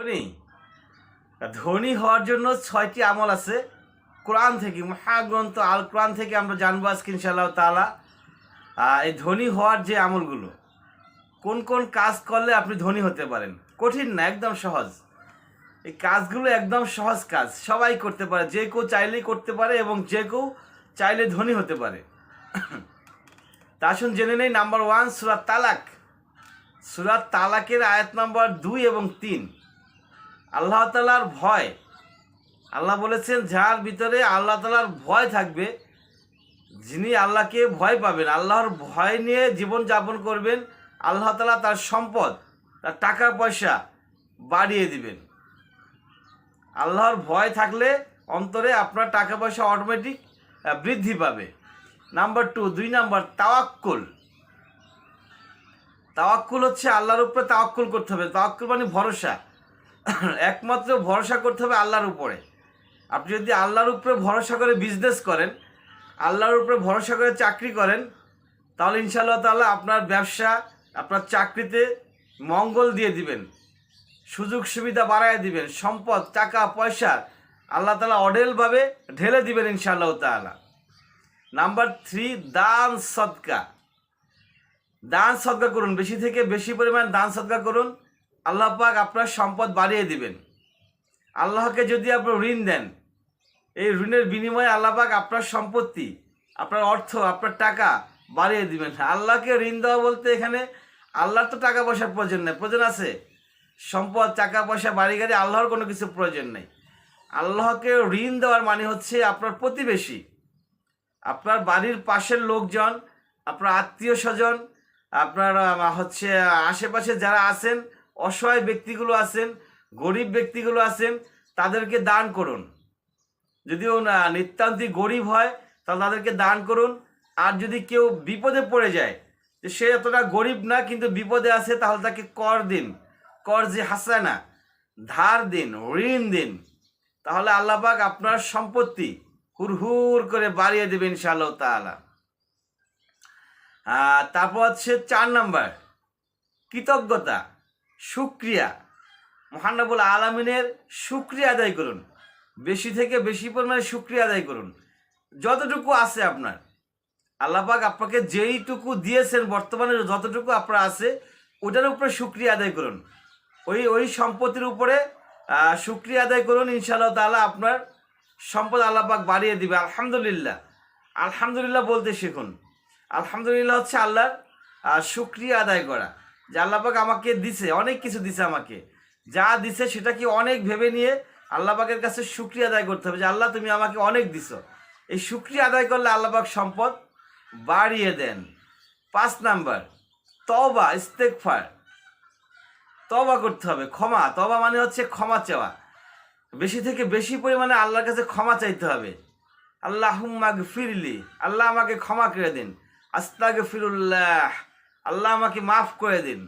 ধনী। ধনী হওয়ার জন্য ছয়টি আমল আছে। কোরআন থেকে, মহাগ্রন্থ আল কোরআন থেকে আমরা জানব আজকে, ইনশাআল্লাহ তালা এই ধনী হওয়ার যে আমলগুলো, কোন কোন কাজ করলে আপনি ধনী হতে পারেন? কঠিন না, একদম সহজ। এই কাজগুলো একদম সহজ কাজ, সবাই করতে পারে, যে কেউ চাইলেই করতে পারে এবং যে কেউ চাইলে ধনী হতে পারে। তা আসুন জেনে নেই, নাম্বার ওয়ান সুরাত তালাক। সুরাত তালাকের আয়াত নাম্বার দুই এবং তিন। আল্লাহ তালার ভয়। আল্লাহ বলেছেন, যার ভিতরে আল্লাহ তালার ভয় থাকবে, যিনি আল্লাহকে ভয় পাবেন, আল্লাহর ভয় নিয়ে জীবন যাপন করবেন, আল্লাহ তালা তার সম্পদ, তার টাকা, পয়সা বাড়িয়ে দিবেন। আল্লাহর ভয় থাকলে অন্তরে আপনার টাকা, পয়সা অটোমেটিক বৃদ্ধি পাবে। নাম্বার টু দুই নাম্বার, তাওয়াক্কুল। তাওয়াক্কুল হচ্ছে আল্লাহর উপরে তাওয়াক্কুল করতে হবে। তাওয়াক্কুল মানে ভরসা। একমাত্র ভরসা করতে হবে আল্লাহর উপরে। আপনি যদি আল্লাহর উপরে ভরসা করে বিজনেস করেন, আল্লাহর উপরে ভরসা করে চাকরি করেন, তাহলে ইনশাআল্লাহ তাআলা আপনার ব্যবসা, আপনার চাকরিতে মঙ্গল দিয়ে দিবেন, সুযোগ সুবিধা বাড়ায় দিবেন, সম্পদ, টাকা, পয়সা আল্লাহ তালা অডেলভাবে ঢেলে দিবেন ইনশাআল্লাহ তাআলা। নাম্বার থ্রি দান সদকা। দান সদকা করুন, বেশি থেকে বেশি পরিমাণ দান সদকা করুন। আল্লাহ পাক আপনার সম্পদ বাড়িয়ে দিবেন। আল্লাহকে যদি আপনি ঋণ দেন, এই ঋণের বিনিময়ে আল্লাহ পাক আপনার সম্পত্তি, আপনার অর্থ, আপনার টাকা বাড়িয়ে দিবেন। আল্লাহকে ঋণ দেওয়া বলতে এখানে আল্লাহর তো টাকা পয়সার প্রয়োজন নেই, প্রয়োজন আছে। সম্পদ, টাকা পয়সা, বাড়ি গাড়ি, আল্লাহর কোনো কিছু প্রয়োজন নেই। আল্লাহকে ঋণ দেওয়ার মানে হচ্ছে আপনার প্রতিবেশী, আপনার বাড়ির পাশের লোকজন, আপনার আত্মীয় স্বজন, আপনার হচ্ছে আশেপাশে যারা আছেন অসহায় ব্যক্তিগুলো আছেন গরিব ব্যক্তিগুলো আছেন তাদেরকে দান করুন। যদিও না নিতান্তই গরিব হয় তাহলে তাদেরকে দান করুন। আর যদি কেউ বিপদে পড়ে যায় যে সে এতটা গরিব না কিন্তু বিপদে আছে তাহলে তাকে কর দিন। কর যে হাসানা ধার দিন ঋণ দিন। তাহলে আল্লাহবাক আপনার সম্পত্তি হুর করে বাড়িয়ে দেবেন ইনশাআল্লাহ আহ, তারপর হচ্ছে চার নাম্বার কৃতজ্ঞতা। সুক্রিয়া মহানবুল আলমিনের সুক্রিয়া আদায় করুন। বেশি থেকে বেশি পরিমাণে সুক্রিয়া আদায় করুন। যতটুকু আছে আপনার। আল্লাপাক আপনাকে যেইটুকু দিয়েছেন বর্তমানে যতটুকু আপনার আছে ওটার উপরে সুক্রিয়া আদায় করুন। ওই ওই সম্পত্তির উপরে সুক্রিয়া আদায় করুন ইনশাআল্লাহ তাআলা আপনার সম্পদ আল্লাপাক বাড়িয়ে দিবে। আলহামদুলিল্লাহ। আলহামদুলিল্লাহ বলতে শিখুন। আলহামদুলিল্লাহ হচ্ছে আল্লাহর আহ, শুক্রিয়া আদায় করা। যে আল্লাপাক আমাকে দিছে, অনেক কিছু দিছে আমাকে। যা দিছে সেটা কি অনেক ভেবে নিয়ে আল্লাপাকের কাছে শুক্রিয়া আদায় করতে হবে যে, আল্লাহ তুমি আমাকে অনেক দিছো। এই শুক্রিয়া আদায় করলে আল্লাপাক সম্পদ বাড়িয়ে দেন। পাঁচ নাম্বার তবা ইস্তেকফার তবা করতে হবে, ক্ষমা। তবা মানে হচ্ছে ক্ষমা চাওয়া। বেশি থেকে বেশি পরিমাণে আল্লাহর কাছে ক্ষমা চাইতে হবে। আল্লাহ ফিরলি আল্লাহ আমাকে ক্ষমা করে দিন। আস্তাগ ফিরুল্লাহ আল্লাহ আমাকে মাফ করে দিন।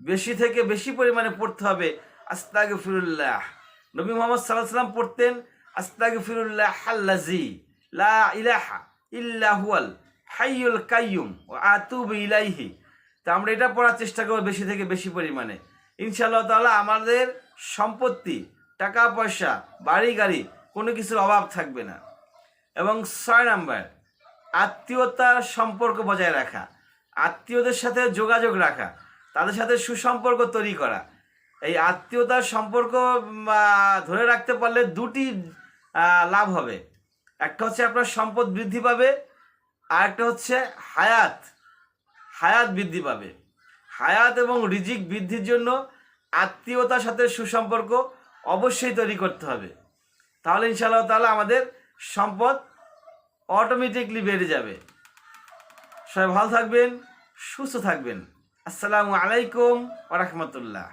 বেশি থেকে বেশি পরিমাণে পড়তে হবে আস্তাগ ফিরুল্লাহ নবী মোহাম্মদ সাল্লাহ সাল্লাম পড়তেন আস্তাগ ফিরুল্লাহ আল্লাজি লা ইলাহা ইল্লাহুয়াল হাইয়ুল কাইয়ুম ও আতুব ইলাইহি। তা আমরা এটা পড়ার চেষ্টা করব বেশি থেকে বেশি পরিমাণে। ইনশাআল্লাহ তাআলা আমাদের সম্পত্তি, টাকা, পয়সা, বাড়ি, গাড়ি, কোনো কিছুর অভাব থাকবে না। এবং ছয় নাম্বার, আত্মীয়তার সম্পর্ক বজায় রাখা। আত্মীয়দের সাথে যোগাযোগ রাখা, তাদের সাথে সুসম্পর্ক তৈরি করা। এই আত্মীয়তার সম্পর্ক ধরে রাখতে পারলে দুটি লাভ হবে। একটা হচ্ছে আপনার সম্পদ বৃদ্ধি পাবে, আর একটা হচ্ছে হায়াত হায়াত বৃদ্ধি পাবে। হায়াত এবং রিজিক বৃদ্ধির জন্য আত্মীয়তার সাথে সুসম্পর্ক অবশ্যই তৈরি করতে হবে। তাহলে ইনশাআল্লাহ তাহলে আমাদের সম্পদ অটোমেটিকলি বেড়ে যাবে। সবাই ভালো থাকবেন সুস্থ থাকবেন। আসসালামু আলাইকুম ওরহমতুল্লাহ